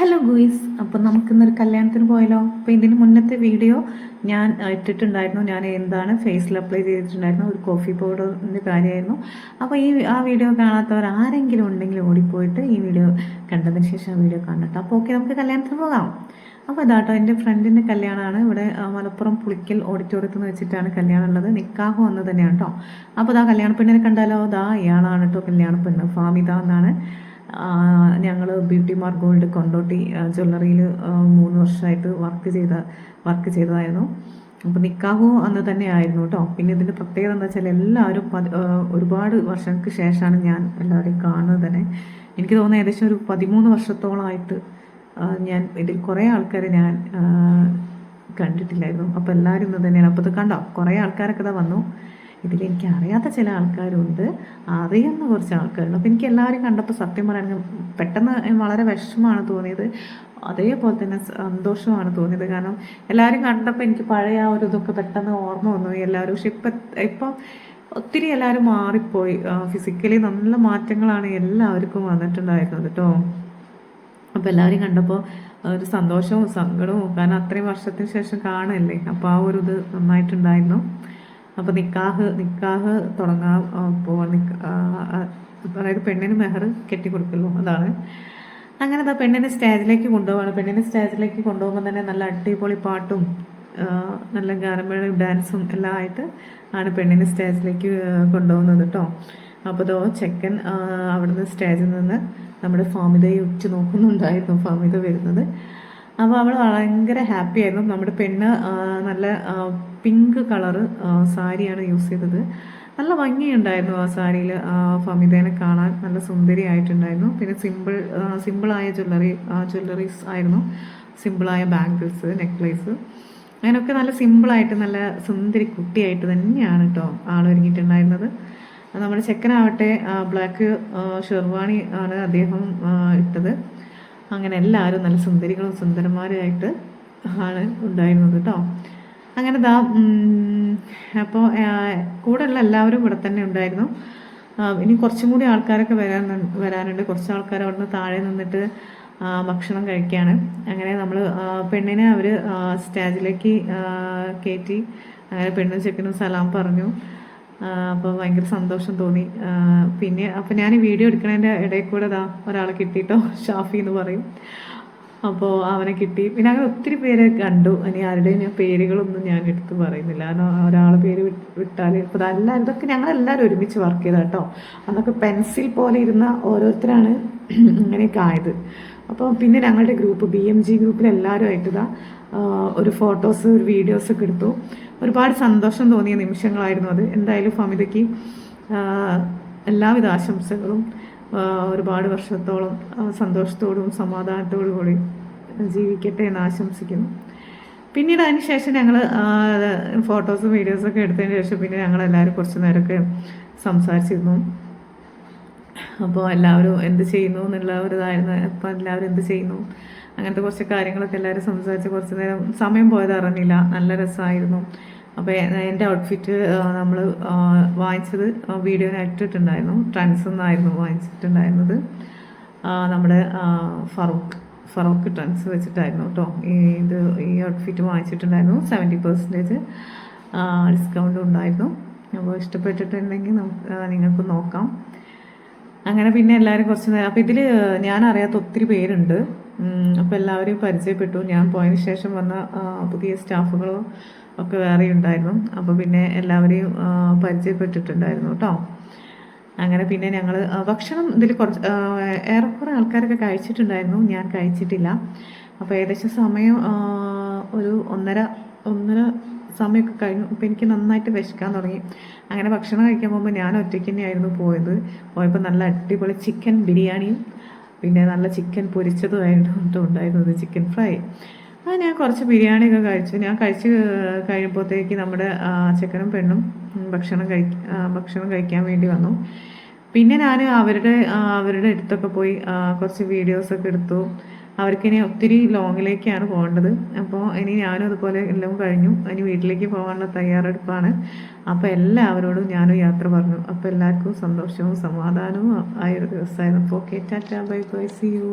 Hello guys അപ്പം നമുക്കിന്നൊരു കല്യാണത്തിന് പോയാലോ അപ്പോൾ ഇതിന് മുന്നത്തെ വീഡിയോ ഞാൻ ഇട്ടിട്ടുണ്ടായിരുന്നു. ഞാൻ എന്താണ് ഫേസിൽ അപ്ലൈ ചെയ്തിട്ടുണ്ടായിരുന്നു. ഒരു കോഫി പൗഡറിന്റെ കാര്യമായിരുന്നു. അപ്പോൾ ഈ ആ വീഡിയോ കാണാത്തവർ ആരെങ്കിലും ഉണ്ടെങ്കിൽ ഓടിപ്പോയിട്ട് ഈ വീഡിയോ കണ്ടതിന് ശേഷം ആ വീഡിയോ കാണട്ടോ. അപ്പോൾ ഓക്കെ നമുക്ക് കല്യാണത്തിന് പോകാം. അപ്പോൾ ഇതാട്ടോ എന്റെ ഫ്രണ്ടിന്റെ കല്യാണമാണ്. ഇവിടെ മലപ്പുറം പുളിക്കൽ ഓഡിറ്റോറിയത്തിൽ നിന്ന് വെച്ചിട്ടാണ് കല്യാണം ഉള്ളത്. നിക്കാഹ് വന്നത് തന്നെയാണ് കേട്ടോ അപ്പോൾ ഇതാ കല്യാണ പെണ്ണിനെ കണ്ടാലോ? ഇതാ ഇയാളാണ് കേട്ടോ കല്യാണ പെണ്ണ്. ഫാമിത എന്നാണ്. ബ്യൂട്ടി മാർക്ക് ഗോൾഡ് കൊണ്ടോട്ടി ജ്വല്ലറിയിൽ മൂന്ന് വർഷമായിട്ട് വർക്ക് ചെയ്ത വർക്ക് ചെയ്തതായിരുന്നു. അപ്പോൾ നിക്കാഹോ അന്ന് തന്നെ ആയിരുന്നു കേട്ടോ പിന്നെ ഇതിന്റെ പ്രത്യേകത എന്താ വെച്ചാൽ എല്ലാവരും ഒരുപാട് വർഷങ്ങൾക്ക് ശേഷമാണ് ഞാൻ എല്ലാവരെയും കാണുന്നത് തന്നെ. എനിക്ക് തോന്നുന്നത് ഏകദേശം ഒരു പതിമൂന്ന് വർഷത്തോളമായിട്ട് ഞാൻ ഇതിൽ കുറേ ആൾക്കാരെ ഞാൻ കണ്ടിട്ടില്ലായിരുന്നു. അപ്പോൾ എല്ലാവരും ഇന്ന് തന്നെയാണ്. അപ്പോൾ ഇത് കണ്ടോ? കുറേ ആൾക്കാരൊക്കെ ഇതാ വന്നു. ഇതിൽ എനിക്ക് അറിയാത്ത ചില ആൾക്കാരുണ്ട്. അറിയുന്ന കുറച്ച് ആൾക്കാരുണ്ട്. അപ്പോൾ എനിക്ക് എല്ലാവരും കണ്ടപ്പോൾ സത്യം പറയുകയാണെങ്കിൽ പെട്ടെന്ന് വളരെ വിഷമമാണ് തോന്നിയത്. അതേപോലെ തന്നെ സന്തോഷമാണ് തോന്നിയത്. കാരണം എല്ലാവരും കണ്ടപ്പോൾ എനിക്ക് പഴയ ആ ഒരു ഇതൊക്കെ പെട്ടെന്ന് ഓർമ്മ വന്നു. എല്ലാവരും പക്ഷെ ഇപ്പം ഇപ്പം ഒത്തിരി എല്ലാവരും മാറിപ്പോയി. ഫിസിക്കലി നല്ല മാറ്റങ്ങളാണ് എല്ലാവർക്കും വന്നിട്ടുണ്ടായിരുന്നത് കേട്ടോ. അപ്പോൾ എല്ലാവരും കണ്ടപ്പോൾ ഒരു സന്തോഷവും സങ്കടവും കാരണം അത്രയും വർഷത്തിന് ശേഷം കാണല്ലേ അപ്പോൾ ആ ഒരു ഇത് നന്നായിട്ടുണ്ടായിരുന്നു. അപ്പോൾ നിക്കാഹ് നിക്കാഹ് തുടങ്ങാൻ ആ, അതായത് പെണ്ണിന് മെഹർ കെട്ടിക്കൊടുക്കല്ലോ അതാണ്. അങ്ങനെ അതാ പെണ്ണിനെ സ്റ്റേജിലേക്ക് കൊണ്ടുപോവാണ്. പെണ്ണിനെ സ്റ്റേജിലേക്ക് കൊണ്ടുപോകുമ്പോൾ തന്നെ നല്ല അടിപൊളി പാട്ടും നല്ല ഗാനമേളയും ഡാൻസും എല്ലാം ആയിട്ട് ആണ് പെണ്ണിനെ സ്റ്റേജിലേക്ക് കൊണ്ടുപോകുന്നത് കേട്ടോ അപ്പോൾ ഇതോ ചെക്കൻ അവിടുന്ന് സ്റ്റേജിൽ നിന്ന് നമ്മുടെ ഫാമിതയെ ഉച്ച നോക്കുന്നുണ്ടായിരുന്നു ഫാമിത വരുന്നത്. അപ്പോൾ അവൾ ഭയങ്കര ഹാപ്പി ആയിരുന്നു. നമ്മുടെ പെണ്ണ് നല്ല പിങ്ക് കളറ് സാരിയാണ് യൂസ് ചെയ്തത്. നല്ല ഭംഗിയുണ്ടായിരുന്നു ആ സാരിയിൽ ഫമിതേനെ കാണാൻ നല്ല സുന്ദരിയായിട്ടുണ്ടായിരുന്നു. പിന്നെ സിമ്പിൾ സിമ്പിളായ ജ്വല്ലറി ജ്വല്ലറീസ് ആയിരുന്നു. സിമ്പിളായ ബാംഗിൾസ് നെക്ലേസ് അങ്ങനെയൊക്കെ നല്ല സിമ്പിളായിട്ട് നല്ല സുന്ദരി കുട്ടിയായിട്ട് തന്നെയാണ് കേട്ടോ ആൾ ഒരുങ്ങിയിട്ടുണ്ടായിരുന്നത്. നമ്മുടെ ചെക്കനാവട്ടെ ബ്ലാക്ക് ഷെർവാണി ആണ് അദ്ദേഹം ഇട്ടത്. അങ്ങനെ എല്ലാവരും നല്ല സുന്ദരികളും സുന്ദരന്മാരുമായിട്ട് ആണ് ഉണ്ടായിരുന്നത് കേട്ടോ അങ്ങനെ ദാ അപ്പോൾ കൂടെയുള്ള എല്ലാവരും ഇവിടെ തന്നെ ഉണ്ടായിരുന്നു. ഇനി കുറച്ചും കൂടി ആൾക്കാരൊക്കെ വരാൻ വരാനുണ്ട്. കുറച്ച് ആൾക്കാർ അവിടുന്ന് താഴെ നിന്നിട്ട് ഭക്ഷണം കഴിക്കുകയാണ് അങ്ങനെ നമ്മൾ പെണ്ണിനെ അവർ സ്റ്റേജിലേക്ക് കയറ്റി അങ്ങനെ പെണ്ണും ചെക്കനും സലാം പറഞ്ഞു. അപ്പോൾ ഭയങ്കര സന്തോഷം തോന്നി. പിന്നെ അപ്പോൾ ഞാൻ വീഡിയോ എടുക്കണതിന്റെ ഇടയിൽ കൂടെ അതാ ഒരാളെ കിട്ടിയിട്ടോ ഷാഫി എന്ന് പറയും. അപ്പോൾ അവനെ കിട്ടി. പിന്നെ അങ്ങനെ ഒത്തിരി പേരെ കണ്ടു. ഇനി ആരുടെയും ഞാൻ പേരുകളൊന്നും ഞാൻ എടുത്ത് പറയുന്നില്ല. കാരണം ഒരാളെ പേര് വിട്ടാൽ ഇപ്പോൾ അല്ല ഇതൊക്കെ ഞങ്ങളെല്ലാവരും ഒരുമിച്ച് വർക്ക് ചെയ്താട്ടോ. അതൊക്കെ പെൻസിൽ പോലെ ഇരുന്ന ഓരോരുത്തരാണ് ഇങ്ങനെയൊക്കെ ആയത്. അപ്പോൾ പിന്നെ ഞങ്ങളുടെ ഗ്രൂപ്പ് ബി എം ജി ഗ്രൂപ്പിൽ എല്ലാവരുമായിട്ട് ഇതാ ഒരു ഫോട്ടോസ് ഒരു വീഡിയോസ് ഒക്കെ എടുത്തു. ഒരുപാട് സന്തോഷം തോന്നിയ നിമിഷങ്ങളായിരുന്നു അത്. എന്തായാലും ഫമിതയ്ക്ക് എല്ലാവിധ ആശംസകളും ഒരുപാട് വർഷത്തോളം സന്തോഷത്തോടും സമാധാനത്തോടും കൂടി ജീവിക്കട്ടെ എന്ന് ആശംസിക്കുന്നു. പിന്നീട് അതിന് ശേഷം ഞങ്ങൾ ഫോട്ടോസും വീഡിയോസൊക്കെ എടുത്തതിന് ശേഷം പിന്നെ ഞങ്ങൾ എല്ലാവരും കുറച്ച് നേരമൊക്കെ സംസാരിച്ചിരുന്നു. അപ്പോൾ എല്ലാവരും എന്ത് ചെയ്യുന്നു എന്നുള്ള ഒരു ഇതായിരുന്നു. അപ്പോൾ എല്ലാവരും എന്ത് ചെയ്യുന്നു? അങ്ങനത്തെ കുറച്ച് കാര്യങ്ങളൊക്കെ എല്ലാവരും സംസാരിച്ച് കുറച്ച് നേരം സമയം പോയത് അറിഞ്ഞില്ല. നല്ല രസമായിരുന്നു. അപ്പോൾ എന്റെ ഔട്ട്ഫിറ്റ് നമ്മൾ വാങ്ങിച്ചത് വീഡിയോ ഇട്ടിട്ടുണ്ടായിരുന്നു. ട്രെൻഡ്സ് എന്നായിരുന്നു വാങ്ങിച്ചിട്ടുണ്ടായിരുന്നത്. നമ്മുടെ ഫറൂഖ് ഫറൂഖ് ട്രെൻഡ്സ് വെച്ചിട്ടായിരുന്നു കേട്ടോ ഇത് ഈ ഔട്ട്ഫിറ്റ് വാങ്ങിച്ചിട്ടുണ്ടായിരുന്നു. സെവന്റി പെർസെന്റേജ് ഡിസ്കൗണ്ട് ഉണ്ടായിരുന്നു. അപ്പോൾ ഇഷ്ടപ്പെട്ടിട്ടുണ്ടെങ്കിൽ നമുക്ക് നിങ്ങൾക്ക് നോക്കാം. അങ്ങനെ പിന്നെ എല്ലാവരും കുറച്ച് നേരം അപ്പോൾ ഇതിൽ ഞാൻ അറിയാത്ത ഒത്തിരി പേരുണ്ട്. അപ്പോൾ എല്ലാവരെയും പരിചയപ്പെട്ടു. ഞാൻ പോയതിന് ശേഷം വന്ന പുതിയ സ്റ്റാഫുകളും ഒക്കെ വേറെ ഉണ്ടായിരുന്നു. അപ്പോൾ പിന്നെ എല്ലാവരെയും പരിചയപ്പെട്ടിട്ടുണ്ടായിരുന്നു കേട്ടോ. അങ്ങനെ പിന്നെ ഞങ്ങൾ ഭക്ഷണം ഇതിൽ കുറച്ച് ഏറെക്കുറെ ആൾക്കാരൊക്കെ കഴിച്ചിട്ടുണ്ടായിരുന്നു. ഞാൻ കഴിച്ചിട്ടില്ല. അപ്പോൾ ഏകദേശം സമയം ഒരു ഒന്നര ഒന്നര സമയമൊക്കെ കഴിഞ്ഞു. അപ്പോൾ എനിക്ക് നന്നായിട്ട് വിശക്കാൻ തുടങ്ങി. അങ്ങനെ ഭക്ഷണം കഴിക്കാൻ പോകുമ്പോൾ ഞാൻ ഒറ്റയ്ക്ക് തന്നെയായിരുന്നു പോയത്. പോയപ്പോൾ നല്ല അടിപൊളി ചിക്കൻ ബിരിയാണിയും പിന്നെ നല്ല ചിക്കൻ പൊരിച്ചതുമായിരുന്നു ഉണ്ടായിരുന്നത് ചിക്കൻ ഫ്രൈ. അത് ഞാൻ കുറച്ച് ബിരിയാണിയൊക്കെ കഴിച്ചു. ഞാൻ കഴിച്ച് കഴിയുമ്പോഴത്തേക്ക് നമ്മുടെ ചെക്കനും പെണ്ണും ഭക്ഷണം കഴി ഭക്ഷണം കഴിക്കാൻ വേണ്ടി വന്നു. പിന്നെ ഞാൻ അവരുടെ അവരുടെ അടുത്തൊക്കെ പോയി കുറച്ച് വീഡിയോസൊക്കെ എടുത്തു. അവർക്കിനി ഒത്തിരി ലോങ്ങിലേക്കാണ് പോകേണ്ടത്. അപ്പോൾ ഇനി ഞാനും അതുപോലെ എല്ലാം കഴിഞ്ഞു. ഇനി വീട്ടിലേക്ക് പോകാനുള്ള തയ്യാറെടുപ്പാണ്. അപ്പോൾ എല്ലാവരോടും ഞാനും യാത്ര പറഞ്ഞു. അപ്പോൾ എല്ലാവർക്കും സന്തോഷവും സമാധാനവും ആയൊരു ദിവസമായിരുന്നു. അപ്പോൾ okay tata bye bye see you